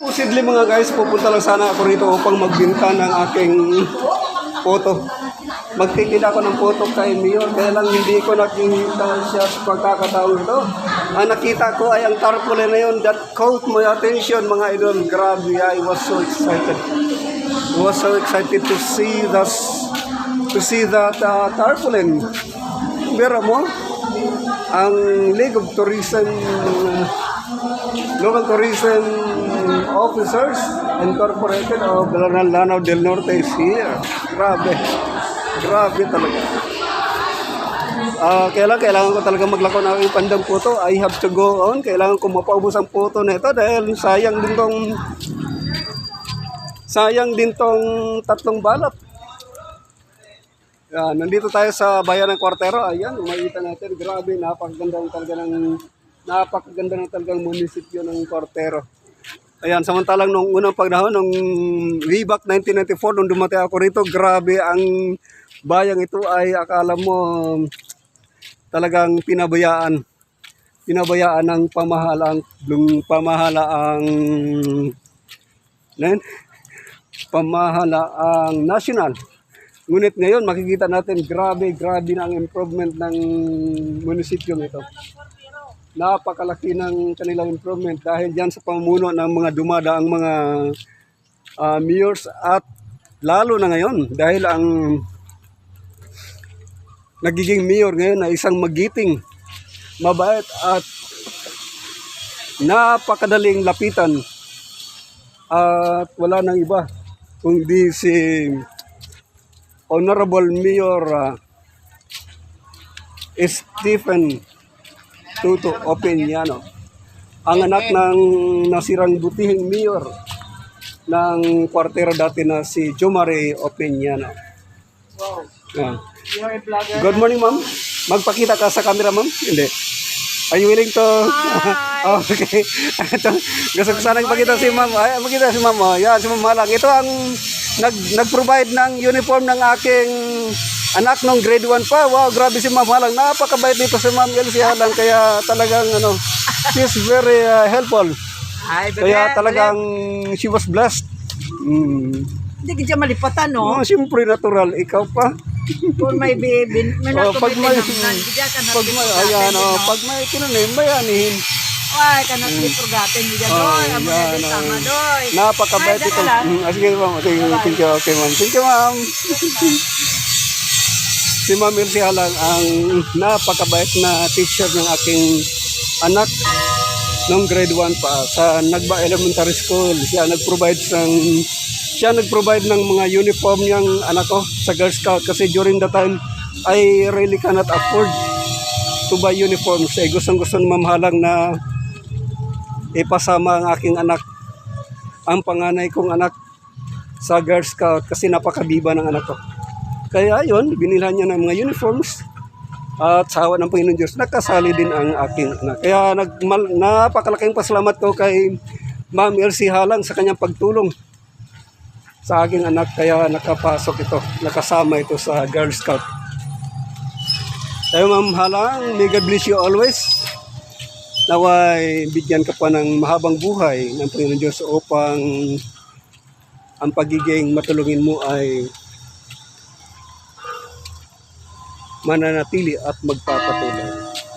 Pusidly mga guys, pupunta lang sana ako rito upang magbinta ng aking photo. Magtitin ako ng photo kay Mayor, kaya lang hindi ko nakikita siya sa pagkakataon ito. Ang nakita ko ay ang tarpaulin na yun that caught my attention mga idol. Grabe, I was so excited. I was so excited to see that to see that uh, tarpaulin. Pero mo, ang League of Tourism uh, local tourism officers incorporated of Lanao del Norte is here. Grabe. Grabe talaga. Ah, kailangan, kailangan ko talaga maglako ng aking pandang puto. I have to go on. Kailangan ko mapaubos ang puto na ito dahil sayang din tong sayang din tong tatlong balot. Yan, nandito tayo sa bayan ng Kwartero. Ayan, makikita natin. Grabe, napakaganda talaga ng napakaganda ng talagang munisipyo ng Kwartero. Ayan, samantalang nung unang pagnahon, nung way back 1994, nung dumating ako rito, grabe ang bayang ito ay akala mo talagang pinabayaan. Pinabayaan ng pamahalang, ng pamahalaang, nan, pamahalaang national. Ngunit ngayon makikita natin grabe, grabe na ang improvement ng munisipyo ito. Napakalaki ng kanilang improvement dahil diyan sa pamumuno ng mga dumadaang mga ah, mayors at lalo na ngayon dahil ang nagiging mayor ngayon ay isang magiting, mabait at napakadaling lapitan at wala nang iba kundi si Honorable Mayor ah, Stephen Tuto Opiniano. Ang anak ng nasirang butihing mayor ng kwartero dati na si Jomare Opiniano. Yan. Good morning, ma'am. Magpakita ka sa camera, ma'am? Hindi. Are you willing to... oh, okay. Ito, gusto ko sana ipakita si ma'am. Ay, makita si ma'am. Oh. Yan, si ma'am Malang. Ito ang nag, nag-provide ng uniform ng aking anak nung grade 1 pa. Wow, grabe si ma'am Malang. Napakabait dito si ma'am Elsie Halang. Kaya talagang, ano, she's very uh, helpful. Ay, bebe, Kaya talagang she was blessed. Mm. Hindi ka dyan malipatan, no? Oh, siyempre natural. Ikaw pa. For my baby, may Oh, nato pag may, pag may, ayan, oh, pag may kinanim, bayanihin. Ay, ka na forgotten. Hindi Oh, doy. Amo na din oh. tama doy. Napakabait ito. Mm, ah, sige, ma'am. Okay, thank you. Okay, ma'am. Thank you, ma'am. Si Ma'am Elsie Halang ang napakabait na teacher ng aking anak nung grade 1 pa sa Nagba Elementary School. Siya nag-provide ng siya nag-provide ng mga uniform niyang anak ko sa Girl Scout kasi during the time I really cannot afford to buy uniforms. Eh, gustong gusto ng mamahalang na ipasama ang aking anak ang panganay kong anak sa Girl Scout kasi napakabiba ng anak ko. Kaya yun, binilhan niya ng mga uniforms at sa awa ng Panginoon Diyos, nakasali din ang aking anak. Kaya nagmal, napakalaking pasalamat ko kay Ma'am Elsie Halang sa kanyang pagtulong sa aking anak. Kaya nakapasok ito, nakasama ito sa Girl Scout. Tayo Ma'am Halang, may God bless you always. Naway bigyan ka pa ng mahabang buhay ng Panginoon Diyos upang ang pagiging matulungin mo ay mananatili at magpapatuloy.